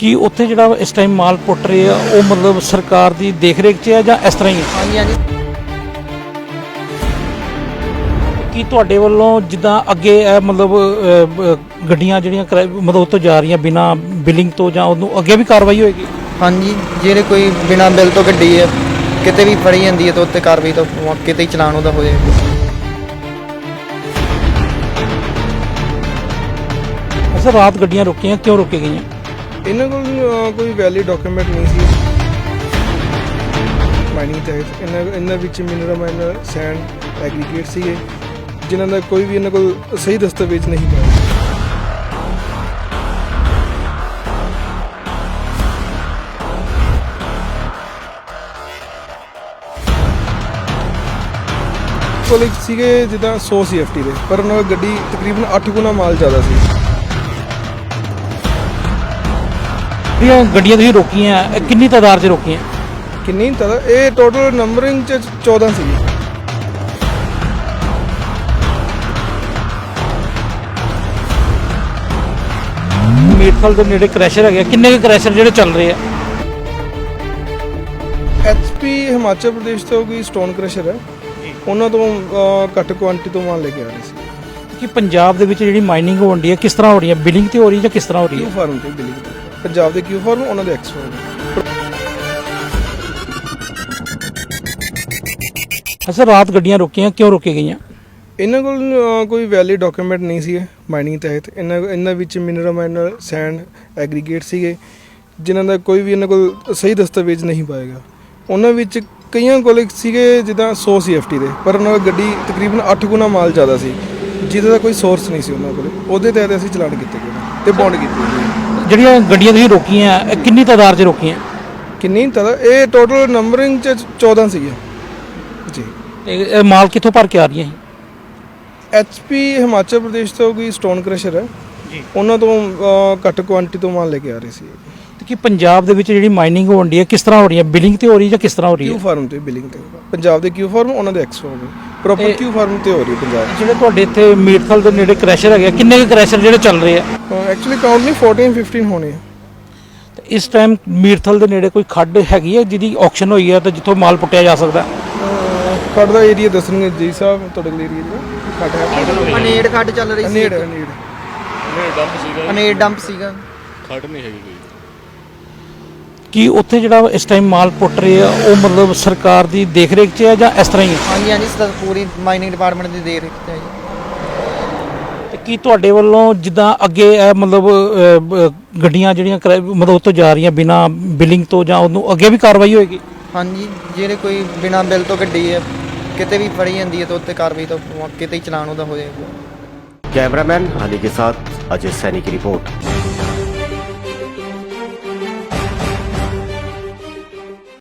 ਕੀ ਉੱਥੇ ਜਿਹੜਾ ਇਸ ਟਾਈਮ ਮਾਲ ਪੁੱਟ ਰਹੇ ਆ ਉਹ ਮਤਲਬ ਸਰਕਾਰ ਦੀ ਦੇਖ ਰੇਖ 'ਚ ਹੈ ਜਾਂ ਇਸ ਤਰ੍ਹਾਂ ਹੀ ਹੈ ਹਾਂਜੀ ਹਾਂਜੀ। ਕੀ ਤੁਹਾਡੇ ਵੱਲੋਂ ਜਿੱਦਾਂ ਅੱਗੇ ਇਹ ਮਤਲਬ ਅਹ, ਅਹ, ਗੱਡੀਆਂ ਜਿਹੜੀਆਂ ਕਿਰਾਏ- ਮਤਲਬ ਉੱਥੋਂ ਜਾ ਰਹੀਆਂ ਬਿਨਾ ਬਿਲਿੰਗ ਤੋਂ ਜਾਂ ਉਹਨੂੰ ਅੱਗੇ ਵੀ ਕਾਰਵਾਈ ਹੋਏਗੀ? ਹਾਂਜੀ ਜਿਹੜੇ ਕੋਈ ਬਿਨਾਂ ਬਿੱਲ ਤੋਂ ਗੱਡੀ ਹੈ ਕਿਤੇ ਵੀ ਫੜੀ ਜਾਂਦੀ ਹੈ ਤਾਂ ਉੱਤੇ ਕਾਰਵਾਈ ਤਾਂ ਮੌਕੇ ਤੇ ਹੀ ਚਲਾਨ ਉਹਦਾ ਹੋ ਜਾਏਗਾ ਅਸਰ ਰਾਤ ਗੱਡੀਆਂ ਰੁਕੀਆਂ ਕਿਉਂ ਰੁਕੇ ਗਈਆਂ? ਇਹਨਾਂ ਕੋਲ ਅਹ, ਕੋਈ ਵੈਲਿਡ ਡਾਕੂਮੈਂਟ ਨਹੀਂ ਸੀ। ਮਾਈਨਿੰਗ ਤਹਿਤ ਇਹਨਾਂ ਇਹਨਾਂ ਵਿੱਚ ਮਿਨਰਲ ਮਾਈਨਰ ਸੈਂਡ ਐਗਰੀਗੇਟ ਸੀਗੇ ਜਿਨ੍ਹਾਂ ਦਾ ਕੋਈ ਵੀ ਇਹਨਾਂ ਕੋਲ ਸਹੀ ਦਸਤਾਵੇਜ਼ ਨਹੀਂ ਹੈ ਕੋਲ ਇੱਕ ਸੀਗੇ ਜਿੱਦਾਂ 100 ਸੀਐਫਟੀ ਦੇ ਪਰ ਉਹਨਾਂ ਕੋਲ ਗੱਡੀ ਤਕਰੀਬਨ 8 ਗੁਣਾ ਮਾਲ ਜ਼ਿਆਦਾ ਸੀ। ਜਿਹੜੀਆਂ ਗੱਡੀਆਂ ਤੁਸੀਂ ਰੋਕੀਆਂ ਇਹ ਕਿੰਨੀ ਤਾਦਾਦ 'ਚ ਰੋਕੀਆਂ? ਕਿੰਨੀ ਤਰ੍ਹਾਂ ਇਹ ਟੋਟਲ ਨੰਬਰਿੰਗ ਚ 14 ਸੀ। ਮੀਟਫਲ ਦੇ ਨੇੜੇ ਕ੍ਰੈਸ਼ਰ ਹੈਗੇ ਕਿੰਨੇ ਕੁ ਕ੍ਰੈਸ਼ਰ ਜਿਹੜੇ ਚੱਲ ਰਹੇ ਆ? ਐਚਪੀ ਹਿਮਾਚਲ ਪ੍ਰਦੇਸ਼ ਤੋਂ ਕੋਈ ਸਟੋਨ ਕ੍ਰਸ਼ਰ ਹੈ। ਉਹਨਾਂ ਤੋਂ ਅਹ, ਘੱਟ ਕੁਆਂਟੀਟੀ ਤੋਂ ਮਾਲ ਲੈ ਕੇ ਆ ਰਹੇ ਸੀ। ਕਿ ਪੰਜਾਬ ਦੇ ਵਿੱਚ ਜਿਹੜੀ ਮਾਈਨਿੰਗ ਹੋਣ ਦੀ ਹੈ ਕਿਸ ਤਰ੍ਹਾਂ ਹੋ ਰਹੀ ਹੈ? ਬਿਲਿੰਗ ਤੇ ਹੋ ਰਹੀ ਹੈ ਜਾਂ ਕਿਸ ਤਰ੍ਹਾਂ ਹੋ ਰਹੀ ਹੈ? ਫਾਰਮ ਤੇ ਬਿਲਿੰਗ ਪੰਜਾਬ ਦੇ ਕਿਊ ਫਾਰਮ ਉਹਨਾਂ ਦੇ ਐਕਸ ਫਾਰਮ। ਅਸਰ ਰਾਤ ਗੱਡੀਆਂ ਰੁਕੀਆਂ ਕਿਉਂ ਰੁਕੇ ਗਈਆਂ? ਇਹਨਾਂ ਕੋਲ ਕੋਈ ਵੈਲਿਡ ਡਾਕੂਮੈਂਟ ਨਹੀਂ ਸੀ ਮਾਈਨਿੰਗ ਤਹਿਤ। ਇਹਨਾਂ ਇਹਨਾਂ ਵਿੱਚ ਮਿਨਰਲ ਮਾਈਨਰ ਸੈਂਡ ਐਗਰੀਗੇਟ ਸੀਗੇ ਜਿਨ੍ਹਾਂ ਦਾ ਕੋਈ ਵੀ ਇਹਨਾਂ ਕੋਲ ਸਹੀ ਦਸਤਾਵੇਜ਼ ਨਹੀਂ ਪਾਏਗਾ। ਉਹਨਾਂ ਵਿੱਚ ਕਈਆਂ ਕੋਲ ਸੀਗੇ ਜਿੱਦਾਂ 100 ਸੀਐਫਟੀ ਦੇ ਪਰ ਉਹਨਾਂ ਕੋਲ ਗੱਡੀ ਤਕਰੀਬਨ 8 ਗੁਣਾ ਮਾਲ ਜ਼ਿਆਦਾ ਸੀ ਜਿਹਦਾ ਕੋਈ ਸੋਰਸ ਨਹੀਂ ਸੀ ਉਹਨਾਂ ਕੋਲ। ਉਹਦੇ ਤਹਿਤ ਅਸੀਂ ਚਲਾਨ ਕੀਤੇ ਗਏ। ਤੇ ਬੌਂਡ ਕੀਤੇ ਜਿਹੜੀਆਂ ਗੱਡੀਆਂ ਤੁਸੀਂ ਰੋਕੀਆਂ ਇਹ ਕਿੰਨੀ ਤਾਦਾਦ 'ਚ ਰੋਕੀਆਂ? ਕਿੰਨੀ ਤਰ੍ਹਾਂ ਇਹ ਟੋਟਲ ਨੰਬਰਿੰਗ ਚ 14 ਸੀਗੇ ਜੀ। ਤੇ ਇਹ ਮਾਲ ਕਿੱਥੋਂ ਭਰ ਕੇ ਆ ਰਹੀਆਂ ਸੀ ਐਚਪੀ ਹਿਮਾਚਲ ਪ੍ਰਦੇਸ਼ ਤੋਂ ਕੋਈ ਸਟੋਨ ਕ੍ਰਸ਼ਰ ਹੈ। ਜੀ। ਉਹਨਾਂ ਤੋਂ ਅਹ, ਘੱਟ ਕੁਆਂਟੀਟੀ ਤੋਂ ਮਾਲ ਲੈ ਕੇ ਆ ਰਹੇ ਸੀ। ਤੇ ਕਿ ਪੰਜਾਬ ਦੇ ਵਿੱਚ ਜਿਹੜੀ ਮਾਈਨਿੰਗ ਹੋਣ ਦੀ ਹੈ ਕਿਸ ਤਰ੍ਹਾਂ ਹੋ ਰਹੀ ਹੈ ਬਿਲਿੰਗ ਤੇ ਹੋ ਰਹੀ ਹੈ ਜਾਂ ਕਿਸ ਤਰ੍ਹਾਂ ਹੋ ਰਹੀ ਕਿਊ ਹੈ ਫਾਰਮ ਤੇ ਬਿਲਿੰਗ ਤੇ। ਪੰਜਾਬ ਦੇ ਕਿਊ ਫਾਰਮ ਉਹਨਾਂ ਦੇ ਪ੍ਰੋਪਰ ਕਿਊ ਫਾਰਮ ਤੇ ਹੋ ਰਹੀ ਹੈ ਪੰਜਾਬ ਜਿਹੜੇ ਤੁਹਾਡੇ ਇੱਥੇ ਮੀਟਫਲ ਦੇ ਨੇੜੇ ਕ੍ਰੈਸ਼ਰ ਹੈਗੇ ਕਿੰਨੇ ਕੁ ਕ੍ਰੈਸ਼ਰ ਜਿਹੜੇ ਚੱਲ ਰਹੇ ਆ? ਐਕਚੁਅਲੀ ਕਾਊਂਟ ਨਹੀਂ 14 15 ਹੋਣੇ ਆ। ਤੇ ਇਸ ਟਾਈਮ ਮੀਟਫਲ ਦੇ ਨੇੜੇ ਕੋਈ ਖੱਡ ਹੈਗੀ ਹੈ ਜਿਹਦੀ ਆਕਸ਼ਨ ਹੋਈ ਹੈ ਤੇ ਜਿੱਥੋਂ ਮਾਲ ਪੁੱਟਿਆ ਜਾ ਸਕਦਾ? ਅਹ, ਖੱਡ ਦਾ ਏਰੀਆ ਦੱਸਣਗੇ ਜੀ ਸਾਹਿਬ ਤੁਹਾਡੇ ਕੋਲ ਏਰੀਆ ਦਾ। ਖੱਡ ਹੈ ਅਨੇੜ ਖੱਡ ਚੱਲ ਰਹੀ ਸੀ ਨੇੜ ਹੈ ਨੇੜ ਅਨੇੜ ਡੰਪ ਸੀਗਾ। ਕੀ ਉੱਥੇ ਜਿਹੜਾ ਇਸ ਟਾਈਮ ਮਾਲ ਪੁੱਟ ਰਹੇ ਆ ਉਹ ਮਤਲਬ ਸਰਕਾਰ ਦੀ ਦੇਖ ਰੇਖ 'ਚ ਹੈ ਜਾਂ ਇਸ ਤਰ੍ਹਾਂ ਹੀ ਹੈ ਹਾਂਜੀ ਹਾਂਜੀ ਸਰ ਪੂਰੀ ਮਾਈਨਿੰਗ ਡਿਪਾਰਟਮੈਂਟ ਦੀ ਦੇਖ ਰੇਖ ਤੇ ਹੈ ਜੀ ਤੇ ਕੀ ਤੁਹਾਡੇ ਵੱਲੋਂ ਜਿੱਦਾਂ ਅੱਗੇ ਇਹ ਮਤਲਬ ਅਹ, ਅਹ, ਗੱਡੀਆਂ ਜਿਹੜੀਆਂ ਕਿਰਾਏ- ਮਤਲਬ ਉੱਥੋਂ ਜਾ ਰਹੀਆਂ ਬਿਨਾ ਬਿਲਿੰਗ ਤੋਂ ਜਾਂ ਉਹਨੂੰ ਅੱਗੇ ਵੀ ਕਾਰਵਾਈ ਹੋਏਗੀ ਹਾਂਜੀ ਜਿਹੜੇ ਕੋਈ ਬਿਨਾਂ ਬਿੱਲ ਤੋਂ ਗੱਡੀ ਹੈ ਕਿਤੇ ਵੀ ਫੜੀ ਜਾਂਦੀ ਹੈ ਤਾਂ ਉੱਤੇ ਕਾਰਵਾਈ ਤਾਂ ਮੌਕੇ ਤੇ ਹੀ ਚਲਾਨ ਉਹਦਾ ਹੋ ਜਾਏਗਾ कैमरामैन हनी के साथ अजय सैनी की रिपोर्ट